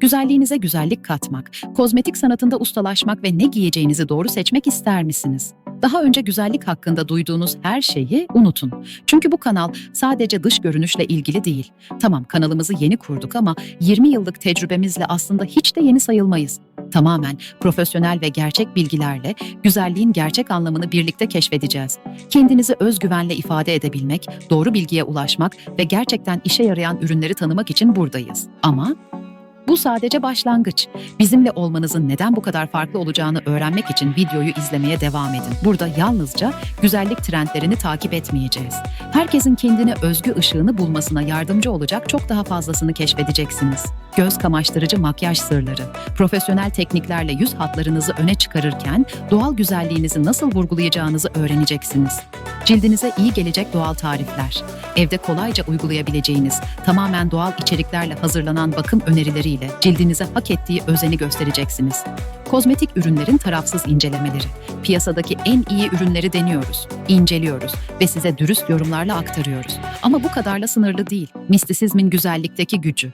Güzelliğinize güzellik katmak, kozmetik sanatında ustalaşmak ve ne giyeceğinizi doğru seçmek ister misiniz? Daha önce güzellik hakkında duyduğunuz her şeyi unutun. Çünkü bu kanal sadece dış görünüşle ilgili değil. Tamam kanalımızı yeni kurduk ama 20 yıllık tecrübemizle aslında hiç de yeni sayılmayız. Tamamen profesyonel ve gerçek bilgilerle güzelliğin gerçek anlamını birlikte keşfedeceğiz. Kendinizi özgüvenle ifade edebilmek, doğru bilgiye ulaşmak ve gerçekten işe yarayan ürünleri tanımak için buradayız. Ama bu sadece başlangıç. Bizimle olmanızın neden bu kadar farklı olacağını öğrenmek için videoyu izlemeye devam edin. Burada yalnızca güzellik trendlerini takip etmeyeceğiz. Herkesin kendine özgü ışığını bulmasına yardımcı olacak çok daha fazlasını keşfedeceksiniz. Göz kamaştırıcı makyaj sırları, profesyonel tekniklerle yüz hatlarınızı öne çıkarırken doğal güzelliğinizi nasıl vurgulayacağınızı öğreneceksiniz. Cildinize iyi gelecek doğal tarifler, evde kolayca uygulayabileceğiniz, tamamen doğal içeriklerle hazırlanan bakım önerileriyle cildinize hak ettiği özeni göstereceksiniz. Kozmetik ürünlerin tarafsız incelemeleri. Piyasadaki en iyi ürünleri deniyoruz, inceliyoruz ve size dürüst yorumlarla aktarıyoruz. Ama bu kadarla sınırlı değil. Mistisizmin güzellikteki gücü.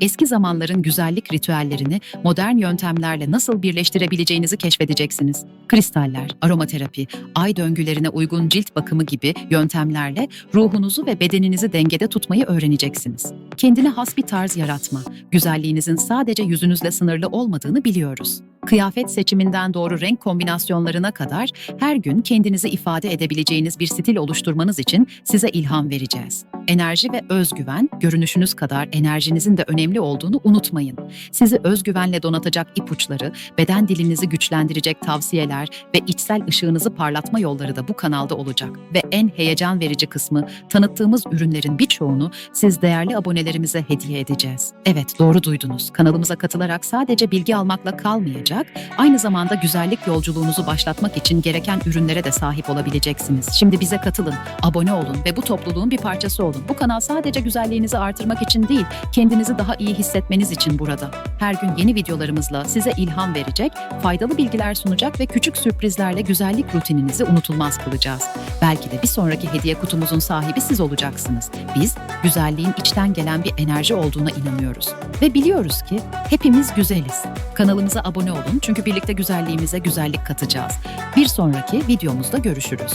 Eski zamanların güzellik ritüellerini modern yöntemlerle nasıl birleştirebileceğinizi keşfedeceksiniz. Kristaller, aromaterapi, ay döngülerine uygun cilt bakımı gibi yöntemlerle ruhunuzu ve bedeninizi dengede tutmayı öğreneceksiniz. Kendine has bir tarz yaratma, güzelliğinizin sadece yüzünüzle sınırlı olmadığını biliyoruz. Kıyafet seçiminden doğru renk kombinasyonlarına kadar her gün kendinizi ifade edebileceğiniz bir stil oluşturmanız için size ilham vereceğiz. Enerji ve özgüven, görünüşünüz kadar enerjinizin de önemli olduğunu unutmayın. Sizi özgüvenle donatacak ipuçları, beden dilinizi güçlendirecek tavsiyeler ve içsel ışığınızı parlatma yolları da bu kanalda olacak. Ve en heyecan verici kısmı, tanıttığımız ürünlerin birçoğunu siz değerli abonelerimize hediye edeceğiz. Evet, doğru duydunuz. Kanalımıza katılarak sadece bilgi almakla kalmayacak, aynı zamanda güzellik yolculuğunuzu başlatmak için gereken ürünlere de sahip olabileceksiniz. Şimdi bize katılın, abone olun ve bu topluluğun bir parçası olun. Bu kanal sadece güzelliğinizi artırmak için değil, kendinizi daha iyi hissetmeniz için burada. Her gün yeni videolarımızla size ilham verecek, faydalı bilgiler sunacak ve küçük sürprizlerle güzellik rutininizi unutulmaz kılacağız. Belki de bir sonraki hediye kutumuzun sahibi siz olacaksınız. Biz güzelliğin içten gelen bir enerji olduğuna inanıyoruz ve biliyoruz ki hepimiz güzeliz. Kanalımıza abone olun çünkü birlikte güzelliğimize güzellik katacağız. Bir sonraki videomuzda görüşürüz.